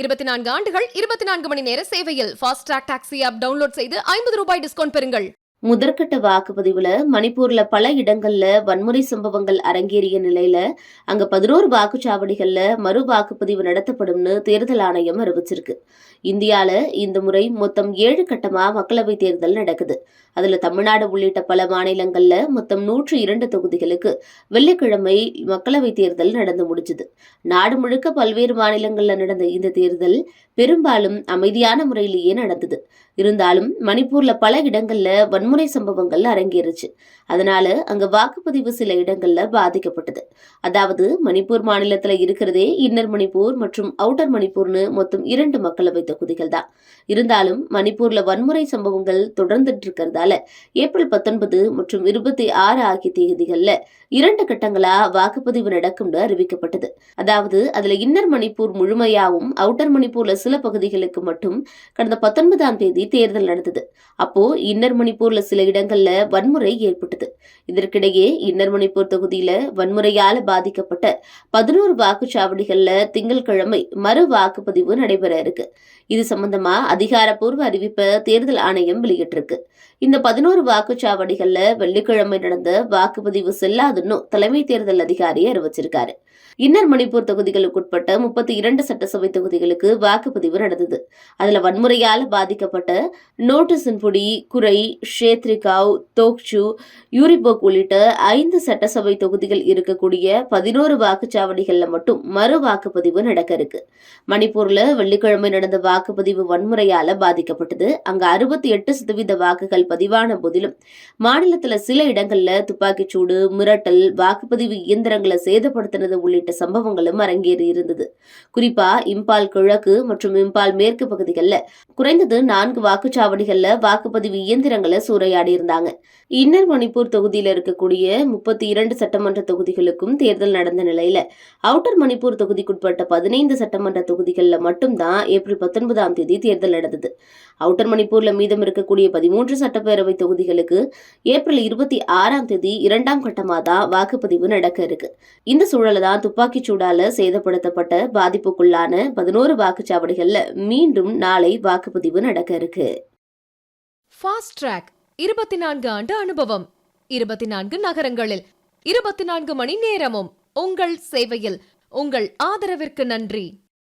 இருபத்தி நான்கு ஆண்டுகள் இருபத்தி நான்கு மணி நேர சேவையில் ஃபாஸ்ட் டாக்ஸி ஆப் டவுன்லோட் செய்து ஐம்பது ரூபாய் டிஸ்கவுண்ட் பெறுங்கள். முதற்கட்ட வாக்குப்பதிவுல மணிப்பூர்ல பல இடங்கள்ல வன்முறை சம்பவங்கள் அரங்கேறிய நிலையில அங்க பதினோரு வாக்குச்சாவடிகள்ல மறு வாக்குப்பதிவு நடத்தப்படும்னு தேர்தல் ஆணையம் அறிவிச்சிருக்கு. இந்தியால இந்த முறை மொத்தம் ஏழு கட்டமா மக்களவை தேர்தல் நடக்குது. அதுல தமிழ்நாடு உள்ளிட்ட பல மாநிலங்கள்ல மொத்தம் நூற்று இரண்டு தொகுதிகளுக்கு வெள்ளிக்கிழமை மக்களவை தேர்தல் நடந்து முடிஞ்சது. நாடு முழுக்க பல்வேறு மாநிலங்கள்ல நடந்த இந்த தேர்தல் பெரும்பாலும் அமைதியான முறையிலேயே நடந்தது. இருந்தாலும் மணிப்பூர்ல பல இடங்கள்ல வன்முறை சம்பவங்கள் அரங்கேறுச்சு. அதனால அங்க வாக்குப்பதிவு சில இடங்கள்ல பாதிக்கப்பட்டது. அதாவது மணிப்பூர் மாநிலத்துல இருக்கிறதே இன்னர் மணிப்பூர் மற்றும் அவுட்டர் மணிப்பூர்னு மொத்தம் இரண்டு மக்களவை தொகுதிகள் தான். இருந்தாலும் மணிப்பூர்ல வன்முறை சம்பவங்கள் தொடர்ந்துட்டு இருக்கிறதால ஏப்ரல் பத்தொன்பது மற்றும் இருபத்தி ஆறு ஆகிய தேதிகள்ல இரண்டு கட்டங்களா வாக்குப்பதிவு நடக்கும்னு அறிவிக்கப்பட்டது. அதாவது அதுல இன்னர் மணிப்பூர் முழுமையாவும் அவுட்டர் மணிப்பூர்ல சில பகுதிகளுக்கு மட்டும் கடந்த பத்தொன்பதாம் தேதி தேர்தல் நடந்தது. அப்போ இன்னர் மணிப்பூர்ல சில இடங்கள்ல வன்முறை ஏற்பட்டது. இதற்கிடையே இன்னர் மணிப்பூர் தொகுதியில வன்முறையால பாதிக்கப்பட்ட பதினோரு வாக்குச்சாவடிகள்ல திங்கட்கிழமை மறு வாக்குப்பதிவு நடைபெற இருக்கு. இது சம்பந்தமா அதிகாரப்பூர்வ அறிவிப்பை தேர்தல் ஆணையம் வெளியிட்டிருக்கு. இந்த பதினோரு வாக்குச்சாவடிகள்ல வெள்ளிக்கிழமை நடந்த வாக்குப்பதிவு செல்லாதுன்னு தலைமை தேர்தல் அதிகாரி அறிவிச்சிருக்காரு. இன்னர் மணிப்பூர் தொகுதிகளுக்குட்பட்ட முப்பத்தி இரண்டு சட்டசபை தொகுதிகளுக்கு வாக்குப்பதிவு நடந்தது. அதில் வன்முறையால் பாதிக்கப்பட்ட நோட்டிசன்புடி குறை ஷேத்ரிகாவ் தோக்சு யூரிபோக் உள்ளிட்ட ஐந்து சட்டசபை தொகுதிகள் இருக்கக்கூடிய பதினோரு வாக்குச்சாவடிகளில் மட்டும் மறு வாக்குப்பதிவு நடக்க இருக்கு. மணிப்பூர்ல வெள்ளிக்கிழமை நடந்த வாக்குப்பதிவு வன்முறையால பாதிக்கப்பட்டது. அங்கு அறுபத்தி எட்டு சதவீத வாக்குகள் பதிவான போதிலும் மாநிலத்துல சில இடங்கள்ல துப்பாக்கிச்சூடு மிரட்டல் வாக்குப்பதிவு இயந்திரங்களை சேதப்படுத்தினது உள்ளிட்ட சம்பவங்களும் அரங்கேறி இருந்தது. குறிப்பா இம்பால் கிழக்கு மற்றும் இம்பால் மேற்கு பகுதிகளில் குறைந்தது நான்கு வாக்குச்சாவடிகளில் வாக்குப்பதிவு இயந்திரங்களை சூறையாடி இருந்தாங்க. இன்னர் மணிப்பூர் தொகுதியில் இருக்கக்கூடிய முப்பத்தி இரண்டு சட்டமன்ற தொகுதிகளுக்கும் தேர்தல் நடந்த நிலையில அவுட்டர் மணிப்பூர் தொகுதிக்குட்பட்ட பதினைந்து சட்டமன்ற தொகுதிகளில் மட்டும்தான் ஏப்ரல் பத்தொன்பதாம் தேதி தேர்தல் நடந்தது. அவுட்டர் மணிப்பூர்ல மீதம் இருக்கக்கூடிய பதிமூன்று சட்டப்பேரவை தொகுதிகளுக்கு ஏப்ரல் இருபத்தி ஆறாம் தேதி இரண்டாம் கட்டமாக தான் வாக்குப்பதிவு நடக்க இருக்கு. இந்த சூழல தான் துப்பாக்கிச் சூடால சேதப்படுத்தப்பட்ட பாதிப்புக்குள்ளான பதினோரு வாக்குச்சாவடிகள்ல மீண்டும் நாளை வாக்குப்பதிவு நடக்க இருக்கு. ஃபாஸ்ட் ட்ராக் இருபத்தி நான்கு ஆண்டு அனுபவம். இருபத்தி நான்கு நகரங்களில் இருபத்தி நான்கு மணி நேரமும் உங்கள் சேவையில். உங்கள் ஆதரவிற்கு நன்றி.